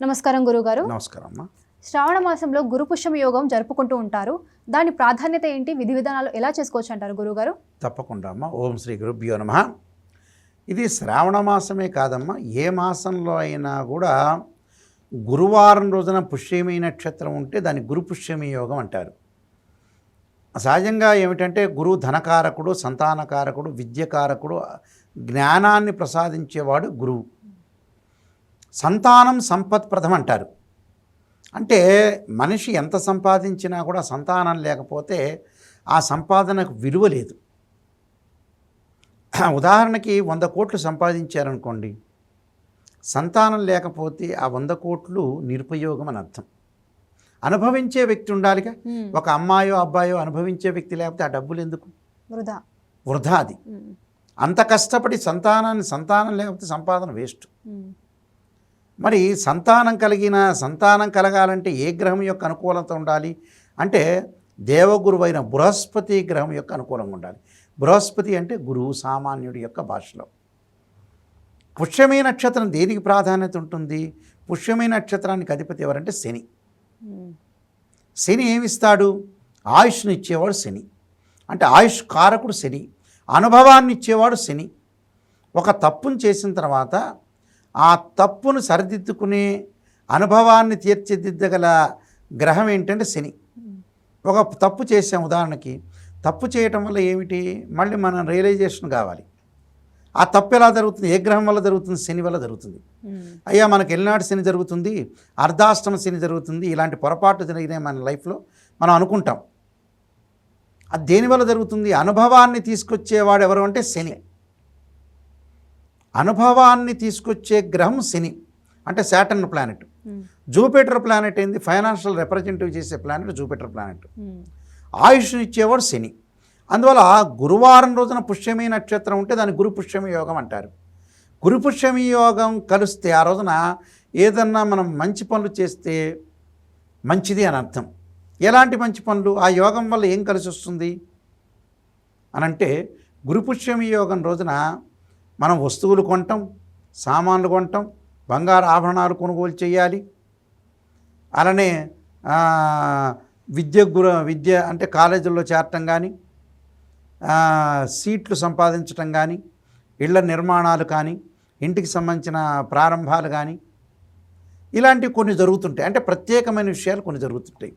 నమస్కారం గురుగారు. నమస్కారం అమ్మా శ్రావణ మాసంలో గురు పుష్యమ యోగం జరుపుకుంటూ ఉంటారు. దాని ప్రాధాన్యత ఏంటి? విధి విధానాలు ఎలా చేసుకోవచ్చు అంటారు గురుగారు? తప్పకుండా అమ్మా ఓం శ్రీ గురుభ్యో నమ. ఇది శ్రావణ మాసమే కాదమ్మా. ఏ మాసంలో అయినా కూడా గురువారం రోజున పుష్యమి నక్షత్రం ఉంటే దాన్ని గురు పుష్యమి యోగం అంటారు. సహజంగా ఏమిటంటే గురువు ధనకారకుడు సంతానకారకుడు విద్యకారకుడు జ్ఞానాన్ని ప్రసాదించేవాడు గురువు. సంతానం సంపత్ప్రదం అంటారు అంటే మనిషి ఎంత సంపాదించినా కూడా సంతానం లేకపోతే ఆ సంపాదనకు విలువ లేదు. ఉదాహరణకి వంద కోట్లు సంపాదించారనుకోండి. సంతానం లేకపోతే ఆ వంద కోట్లు నిరుపయోగం అని అర్థం. అనుభవించే వ్యక్తి ఉండాలిగా. ఒక అమ్మాయో అబ్బాయో అనుభవించే వ్యక్తి లేకపోతే ఆ డబ్బులు ఎందుకు? వృధా. వృధా అది. అంత కష్టపడి సంతానాన్ని సంతానం లేకపోతే సంపాదన వేస్ట్. మరి సంతానం కలిగిన సంతానం కలగాలంటే ఏ గ్రహం యొక్క అనుకూలత ఉండాలి? అంటే దేవగురువైన బృహస్పతి గ్రహం యొక్క అనుకూలంగా ఉండాలి. బృహస్పతి అంటే గురువు సామాన్యుడి యొక్క భాషలో. పుష్యమి నక్షత్రం దేనికి ప్రాధాన్యత ఉంటుంది? పుష్యమి నక్షత్రానికి అధిపతి ఎవరంటే శని. శని ఏమిస్తాడు? ఆయుష్ని ఇచ్చేవాడు శని. అంటే ఆయుష్ కారకుడు శని. అనుభవాన్ని ఇచ్చేవాడు శని. ఒక తప్పును చేసిన తర్వాత ఆ తప్పును సరిదిద్దుకునే అనుభవాన్ని తీర్చిదిద్దగల గ్రహం ఏంటంటే శని. ఒక తప్పు చేసాం ఉదాహరణకి. తప్పు చేయటం వల్ల ఏమిటి? మళ్ళీ మనం రియలైజేషన్ కావాలి. ఆ తప్పు ఎలా జరుగుతుంది? ఏ గ్రహం వల్ల జరుగుతుంది? శని వల్ల జరుగుతుంది. ఉమ్, అయ్యా మనకి ఎల్నాడు శని జరుగుతుంది. అర్ధాష్టమ శని జరుగుతుంది. ఇలాంటి పొరపాటు జరిగినాయి మన లైఫ్లో. మనం అనుకుంటాం. అది దేనివల్ల జరుగుతుంది? అనుభవాన్ని తీసుకొచ్చేవాడు ఎవరు అంటే శని. అనుభవాన్ని తీసుకొచ్చే గ్రహం శని అంటే శాటర్న్ ప్లానెట్. జూపిటర్ ప్లానెట్ ఏంది? ఫైనాన్షియల్ రిప్రజెంటేటివ్ చేసే ప్లానెట్ జూపిటర్ ప్లానెట్. ఆయుష్ని ఇచ్చేవాడు శని. అందువల్ల గురువారం రోజున పుష్యమి నక్షత్రం ఉంటే దాన్ని గురు పుష్యమి యోగం అంటారు. గురు పుష్యమి యోగం కలిస్తే ఆ రోజున ఏదన్నా మనం మంచి పనులు చేస్తే మంచిది అని అర్థం. ఎలాంటి మంచి పనులు? ఆ యోగం వల్ల ఏం కలిసి వస్తుంది? అనంటే గురు పుష్యమి యోగం రోజున మనం వస్తువులు కొంటాం సామాన్లు కొంటాం బంగారు ఆభరణాలు కొనుగోలు చేయాలి. అలానే విద్య గుర విద్య అంటే కాలేజీల్లో చేరటం కానీ సీట్లు సంపాదించటం కానీ ఇళ్ళ నిర్మాణాలు కానీ ఇంటికి సంబంధించిన ప్రారంభాలు కానీ ఇలాంటివి కొన్ని జరుగుతుంటాయి. అంటే ప్రత్యేకమైన విషయాలు కొన్ని జరుగుతుంటాయి.